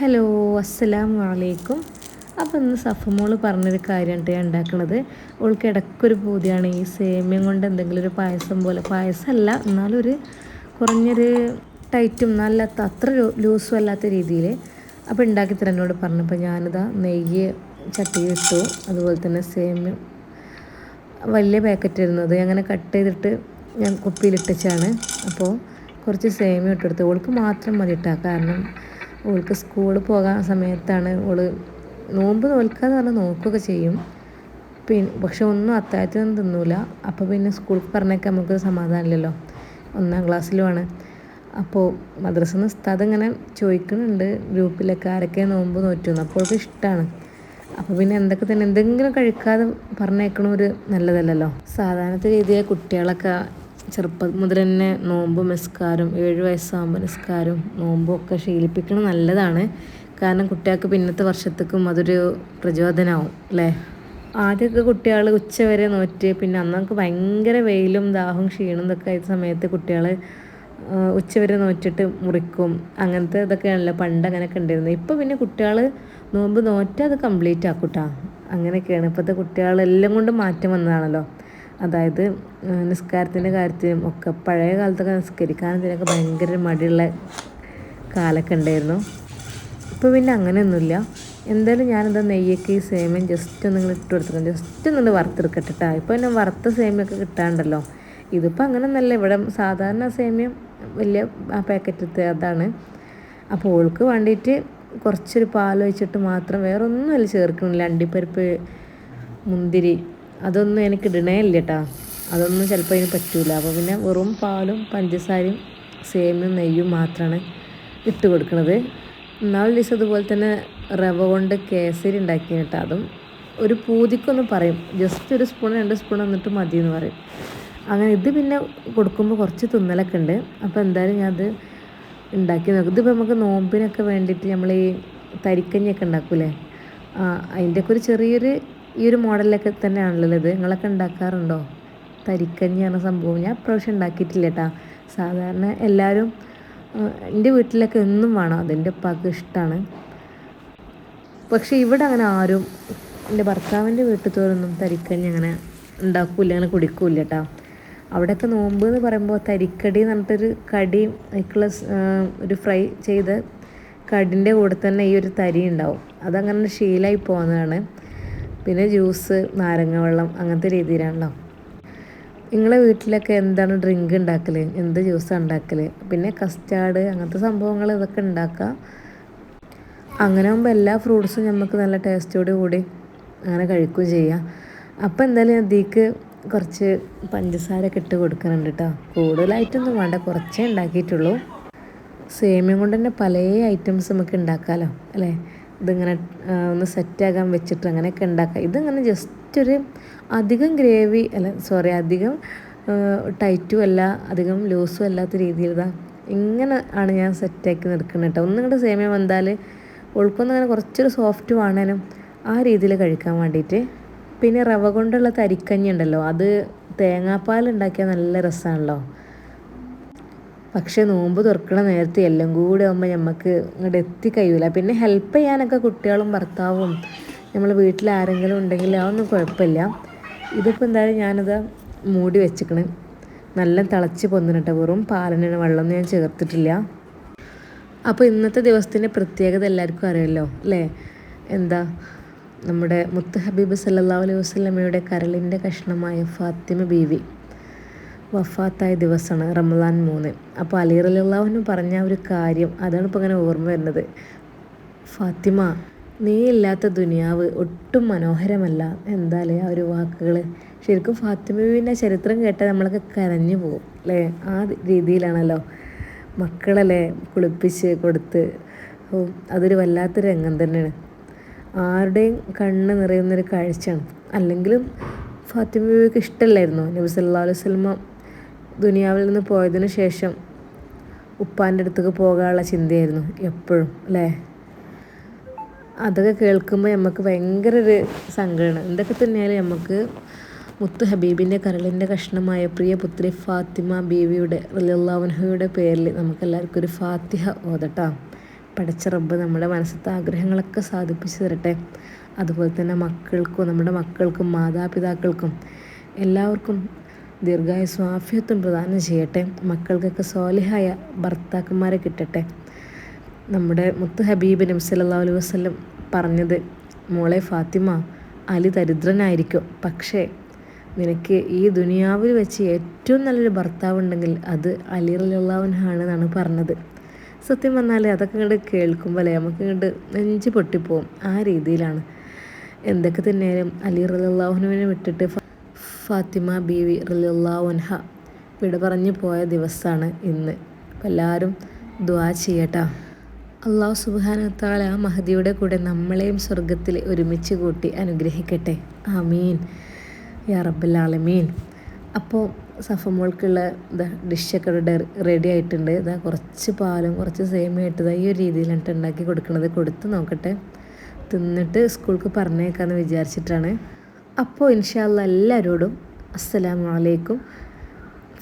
Hello അസ്സലാം വലൈക്കും അപ്പോൾ ഇന്ന് സഫമോൾ പറഞ്ഞൊരു കാര്യമാണ് ഞാൻ ഉണ്ടാക്കുന്നത് ഓൾക്ക് ഇടയ്ക്കൊരു പൂതിയാണ്. ഈ സേമ്യം കൊണ്ട് എന്തെങ്കിലും ഒരു പായസം പോലെ പായസമല്ല എന്നാലും ഒരു കുറഞ്ഞൊരു ടൈറ്റും നല്ല അത്ര ലൂസും അല്ലാത്ത രീതിയിൽ അപ്പോൾ ഉണ്ടാക്കി തരാനോട് പറഞ്ഞപ്പോൾ ഞാനിതാ നെയ്യ് ഇട്ടു. അതുപോലെ തന്നെ സേമ്യം. വലിയ പാക്കറ്റ് ഇരുന്നത് അങ്ങനെ കട്ട് ചെയ്തിട്ട് ഞാൻ കുപ്പിയിലിട്ടിച്ചാണ്. അപ്പോൾ കുറച്ച് സേമിയ ഇട്ടെടുത്ത്. ഓൾക്ക് മാത്രം മതി ഇട്ടാ കാരണം ഓൾക്ക് സ്കൂളിൽ പോകാൻ സമയത്താണ് ഓൾ നോമ്പ് നോൽക്കാന്ന് പറഞ്ഞാൽ നോക്കുകയൊക്കെ ചെയ്യും. പിന്നെ പക്ഷെ ഒന്നും അത്താഴത്തിനൊന്നും തിന്നൂല. അപ്പോൾ പിന്നെ സ്കൂളിൽ പറഞ്ഞേക്കാൻ നമുക്ക് സമാധാനമില്ലല്ലോ. ഒന്നാം ക്ലാസ്സിലുമാണ്. അപ്പോൾ മദ്രസ ഉസ്താദ് ഇങ്ങനെ ചോദിക്കുന്നുണ്ട് ഗ്രൂപ്പിലൊക്കെ ആരൊക്കെ നോമ്പ് നോറ്റുന്നു. അപ്പോൾ അവൾക്ക് ഇഷ്ടമാണ് അപ്പോൾ പിന്നെ എന്തൊക്കെ തന്നെ എന്തെങ്കിലും കഴിക്കാതെ പറഞ്ഞേക്കണ ഒരു നല്ലതല്ലല്ലോ. സാധാരണത്തെ രീതിയിൽ കുട്ടികളൊക്കെ ചെറുപ്പം മുതൽ തന്നെ നോമ്പും നിസ്കാരം ഏഴ് വയസ്സാകുമ്പോൾ നിസ്കാരം നോമ്പും ഒക്കെ ശീലിപ്പിക്കണം നല്ലതാണ്. കാരണം കുട്ടികൾക്ക് പിന്നത്തെ വർഷത്തേക്കും അതൊരു പ്രചോദനമാവും അല്ലേ? ആദ്യമൊക്കെ കുട്ടികൾ ഉച്ച വരെ നോറ്റ് പിന്നെ അന്നൊക്കെ ഭയങ്കര വെയിലും ദാഹവും ക്ഷീണം ഇതൊക്കെ ആയ സമയത്ത് കുട്ടികൾ ഉച്ച വരെ നോറ്റിട്ട് മുറിക്കും. അങ്ങനത്തെ ഇതൊക്കെയാണല്ലോ പണ്ട് അങ്ങനെയൊക്കെ ഉണ്ടായിരുന്നത്. ഇപ്പോൾ പിന്നെ കുട്ടികൾ നോമ്പ് നോറ്റ് അത് കംപ്ലീറ്റ് ആക്കൂട്ടാ. അങ്ങനെയൊക്കെയാണ്. ഇപ്പോഴത്തെ കുട്ടികളെല്ലാം കൊണ്ടും മാറ്റം വന്നതാണല്ലോ. അതായത് നിസ്കാരത്തിന്റെ കാര്യത്തിലും ഒക്കെ പഴയ കാലത്തൊക്കെ നിസ്കരിക്കാൻ ഇതിനൊക്കെ ഭയങ്കര മടിയുള്ള കാലൊക്കെ ഉണ്ടായിരുന്നു. ഇപ്പോൾ പിന്നെ അങ്ങനെയൊന്നുമില്ല. എന്തായാലും ഞാനെന്താ നെയ്യൊക്കെ ഈ സേമിയം ജസ്റ്റ് ഒന്ന് നിങ്ങൾ ഇട്ട് കൊടുത്തിട്ടുണ്ട്. ജസ്റ്റ് ഒന്ന് വറുത്തെടുക്കട്ടെ കേട്ടോ ഇപ്പോൾ എന്നെ വറുത്ത സേമിയൊക്കെ കിട്ടാണ്ടല്ലോ. ഇതിപ്പോൾ അങ്ങനെയൊന്നല്ല ഇവിടെ സാധാരണ സേമിയം വലിയ ആ പാക്കറ്റത്തെ അതാണ്. അപ്പോൾ ഓൾക്ക് വേണ്ടിയിട്ട് കുറച്ചൊരു പാൽ വെച്ചിട്ട് മാത്രം വേറൊന്നും അതിൽ ചേർക്കണില്ല. അണ്ടിപ്പരിപ്പ് മുന്തിരി അതൊന്നും എനിക്ക് ഇടണേ ഇല്ല കേട്ടോ അതൊന്നും ചിലപ്പോൾ അതിന് പറ്റൂല. അപ്പോൾ പിന്നെ വെറും പാലും പഞ്ചസാരയും സേമിയും നെയ്യും മാത്രമാണ് ഇട്ട് കൊടുക്കുന്നത് നാല് ദിവസം അതുപോലെ തന്നെ റവ കൊണ്ട് കേസരി ഉണ്ടാക്കി കേട്ടോ അതും ഒരു പൂതിക്കൊന്ന് പറയും. ജസ്റ്റ് ഒരു സ്പൂൺ രണ്ട് സ്പൂൺ എന്നിട്ട് മതി എന്ന് പറയും. അങ്ങനെ ഇത് പിന്നെ കൊടുക്കുമ്പോൾ കുറച്ച് തിന്നലൊക്കെ ഉണ്ട് അപ്പോൾ എന്തായാലും ഞാൻ അത് ഉണ്ടാക്കി നോക്കും. ഇതിപ്പോൾ നമുക്ക് നോമ്പിനൊക്കെ വേണ്ടിയിട്ട് നമ്മൾ ഈ തരിക്കഞ്ഞൊക്കെ ഉണ്ടാക്കൂലേ അതിന്റെയൊക്കെ ഒരു ചെറിയൊരു ഈ ഒരു മോഡലിലൊക്കെ തന്നെയാണല്ലോ ഇത്. നിങ്ങളൊക്കെ ഉണ്ടാക്കാറുണ്ടോ? തരിക്കഞ്ഞിയാണ് സംഭവം. ഞാൻ പ്രാവശ്യം ഉണ്ടാക്കിയിട്ടില്ല കേട്ടാ. സാധാരണ എല്ലാവരും എന്റെ വീട്ടിലൊക്കെ എന്നും വേണം. അതെന്റെ ഉപ്പാക്ക് ഇഷ്ടമാണ് പക്ഷേ ഇവിടെ അങ്ങനെ ആരും എന്റെ ഭർത്താവിന്റെ വീട്ടിൽ വീട്ടിലത്തോരൊന്നും തരിക്കഞ്ഞി അങ്ങനെ ഉണ്ടാക്കൂല അങ്ങനെ കുടിക്കൂല കേട്ടോ. അവിടെയൊക്കെ നോമ്പ് എന്ന് പറയുമ്പോൾ തരിക്കടി എന്ന് പറഞ്ഞിട്ടൊരു കടി അതിക്കുള്ള ഒരു ഫ്രൈ ചെയ്ത് കടിന്റെ കൂടെ തന്നെ ഈ ഒരു തരി ഉണ്ടാവും. അതങ്ങനെ ശീലമായി പോകുന്നതാണ് പിന്നെ ജ്യൂസ് നാരങ്ങ വെള്ളം അങ്ങനത്തെ രീതിയിലാണല്ലോ. നിങ്ങളെ വീട്ടിലൊക്കെ എന്താണ് ഡ്രിങ്ക് ഉണ്ടാക്കൽ എന്ത് ജ്യൂസ് ഉണ്ടാക്കൽ പിന്നെ കസ്റ്റാർഡ് അങ്ങനത്തെ സംഭവങ്ങൾ ഇതൊക്കെ ഉണ്ടാക്കുക അങ്ങനെ ആകുമ്പോൾ എല്ലാ ഫ്രൂട്ട്സും നമുക്ക് നല്ല ടേസ്റ്റോട് കൂടി അങ്ങനെ കഴിക്കുകയും ചെയ്യാം. അപ്പോൾ എന്തായാലും അതിക്ക് കുറച്ച് പഞ്ചസാരയൊക്കെ ഇട്ട് കൊടുക്കുന്നുണ്ട് കേട്ടോ കൂടുതലായിട്ടൊന്നും വേണ്ട കുറച്ചേ ഉണ്ടാക്കിയിട്ടുള്ളൂ സേമിയം കൊണ്ട് തന്നെ പല ഐറ്റംസ് നമുക്ക് ഉണ്ടാക്കാമല്ലോ അല്ലേ? ഇതിങ്ങനെ ഒന്ന് സെറ്റാകാൻ വെച്ചിട്ട് അങ്ങനെയൊക്കെ ഉണ്ടാക്കാം. ഇതിങ്ങനെ ജസ്റ്റ് ഒരു അധികം ഗ്രേവി അല്ല സോറി അധികം ടൈറ്റും അല്ല അധികം ലൂസും അല്ലാത്ത രീതിയിൽ ഇതാ ഇങ്ങനെ ആണ് ഞാൻ സെറ്റാക്കി നിൽക്കുന്നത് കേട്ടോ. ഒന്നും കൂടെ സേമിയ വന്നാൽ ഉൾക്കൊന്നും അങ്ങനെ കുറച്ചൊരു സോഫ്റ്റ് വേണേനും ആ രീതിയിൽ കഴിക്കാൻ വേണ്ടിയിട്ട് പിന്നെ റവ കൊണ്ടുള്ള തരിക്കഞ്ഞി ഉണ്ടല്ലോ അത് തേങ്ങാപ്പാൽ ഉണ്ടാക്കിയാൽ നല്ല രസമാണല്ലോ പക്ഷെ നോമ്പ് തുറക്കണ നേരത്തെ എല്ലാം കൂടെ ആകുമ്പോൾ നമുക്ക് ഇങ്ങോട്ട് എത്തി കഴിയൂല. പിന്നെ ഹെൽപ്പ് ചെയ്യാനൊക്കെ കുട്ടികളും ഭർത്താവും നമ്മൾ വീട്ടിൽ ആരെങ്കിലും ഉണ്ടെങ്കിൽ അതൊന്നും കുഴപ്പമില്ല. ഇതിപ്പോൾ എന്തായാലും ഞാനത് മൂടി വെച്ചിക്കണ്. നല്ല തിളച്ച് പൊന്നിട്ട വെറും പാലിന് വെള്ളമൊന്നും ഞാൻ ചേർത്തിട്ടില്ല. അപ്പോൾ ഇന്നത്തെ ദിവസത്തിന്റെ പ്രത്യേകത എല്ലാവർക്കും അറിയാമല്ലോ അല്ലേ? എന്താ? നമ്മുടെ മുത്ത് ഹബീബ് സല്ലാ അലൈഹി വസ്ലമയുടെ കരളിന്റെ കഷ്ണമായ ഫാത്തിമ ബീവി. വഫാത്തായ ദിവസമാണ് റമദാൻ മൂന്ന്. അപ്പോൾ അലി പറഞ്ഞ ഒരു കാര്യം അതാണ് ഇപ്പോൾ അങ്ങനെ ഓർമ്മ വരുന്നത്. ഫാത്തിമ നീ ഇല്ലാത്ത ദുനിയാവ് ഒട്ടും മനോഹരമല്ല. എന്താല്ലേ ആ ഒരു വാക്കുകൾ ശരിക്കും ഫാത്തിമവിന്റെ ചരിത്രം കേട്ടാൽ നമ്മളൊക്കെ കരഞ്ഞു പോകും അല്ലേ? ആ രീതിയിലാണല്ലോ മക്കളല്ലേ കുളിപ്പിച്ച് കൊടുത്ത്. അതൊരു വല്ലാത്ത രംഗം തന്നെയാണ്. ആരുടെയും കണ്ണ് നിറയുന്നൊരു കാഴ്ചയാണ്. അല്ലെങ്കിലും ഫാത്തിമ ബീവിക്ക് ഇഷ്ടമല്ലായിരുന്നു നബി സല്ലാ അലൈഹി സ്വലമ ദുനിയാവിൽ നിന്ന് പോയതിനു ശേഷം ഉപ്പാന്റെ അടുത്തേക്ക് പോകാനുള്ള ചിന്തയായിരുന്നു എപ്പോഴും അല്ലേ? അതൊക്കെ കേൾക്കുമ്പോൾ നമുക്ക് ഭയങ്കര ഒരു സങ്കടമാണ്. എന്തൊക്കെ തന്നെയാലും നമുക്ക് മുത്തു ഹബീബിന്റെ കരളിന്റെ കഷ്ണമായ പ്രിയ പുത്രി ഫാത്തിമ ബീവിയുടെ റലിയുള്ളവൻഹയുടെ പേരിൽ നമുക്കെല്ലാവർക്കും ഒരു ഫാത്തിഹ ഓതട്ടാം. പഠിച്ച റബ്ബ് നമ്മുടെ മനസ്സത്തെ ആഗ്രഹങ്ങളൊക്കെ സാധിപ്പിച്ചു തരട്ടെ. അതുപോലെ തന്നെ മക്കൾക്കും നമ്മുടെ മക്കൾക്കും മാതാപിതാക്കൾക്കും എല്ലാവർക്കും ദീർഘായുസ്സും ആഫിയത്തും പ്രദാനം ചെയ്യട്ടെ. മക്കൾക്കൊക്കെ സോലിഹായ ഭർത്താക്കന്മാരെ കിട്ടട്ടെ. നമ്മുടെ മുത്ത് ഹബീബ് നബി സല്ലല്ലാഹു അലൈഹി വസല്ലം പറഞ്ഞത് മോളെ ഫാത്തിമ അലി ദരിദ്രനായിരിക്കും. പക്ഷേ നിനക്ക് ഈ ദുനിയാവിൽ വെച്ച് ഏറ്റവും നല്ലൊരു ഭർത്താവ് ഉണ്ടെങ്കിൽ അത് അലി റലിയുള്ളവനാണ് എന്നാണ് പറഞ്ഞത്. സത്യം പറഞ്ഞാൽ അതൊക്കെ ഇങ്ങോട്ട് കേൾക്കുമ്പോൾ അല്ലേ നമുക്ക് ഇങ്ങോട്ട് നെഞ്ച് പൊട്ടിപ്പോവും. ആ രീതിയിലാണ്. എന്തൊക്കെ തന്നെയാലും അലി റലിയുള്ളാഹുനുവിനെ വിട്ടിട്ട് ഫാത്തിമ ബീവി ഒൻഹ വിട പറഞ്ഞു പോയ ദിവസമാണ് ഇന്ന്. എല്ലാവരും ദ്വാ ചെയ്യട്ട. അള്ളാഹു സുബാനത്താള മഹദിയുടെ കൂടെ നമ്മളെയും സ്വർഗത്തിൽ ഒരുമിച്ച് കൂട്ടി അനുഗ്രഹിക്കട്ടെ. ആമീൻ. യാ യാറബല്ലാളമീൻ അപ്പോൾ സഫമോൾക്കുള്ള ഇതാ ഡിഷൊക്കെ റെഡി ആയിട്ടുണ്ട്. ഇതാ കുറച്ച് പാലും കുറച്ച് സേമിയായിട്ട് ഇതാ ഈ ഒരു രീതിയിലാണ് ഉണ്ടാക്കി കൊടുക്കുന്നത് കൊടുത്ത് നോക്കട്ടെ. തിന്നിട്ട് സ്കൂൾക്ക് പറഞ്ഞേക്കാമെന്ന് വിചാരിച്ചിട്ടാണ്. അപ്പോൾ ഇൻഷാല്ല എല്ലാവരോടും അസ്സലാമു അലൈക്കും.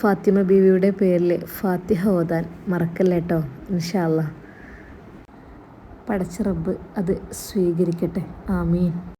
ഫാത്തിമ ബീവിയുടെ പേരിൽ ഫാത്തിഹ ഓതാൻ മറക്കല്ല കേട്ടോ ഇൻഷാല്ല പടച്ച റബ്ബ് അത് സ്വീകരിക്കട്ടെ. ആമീൻ.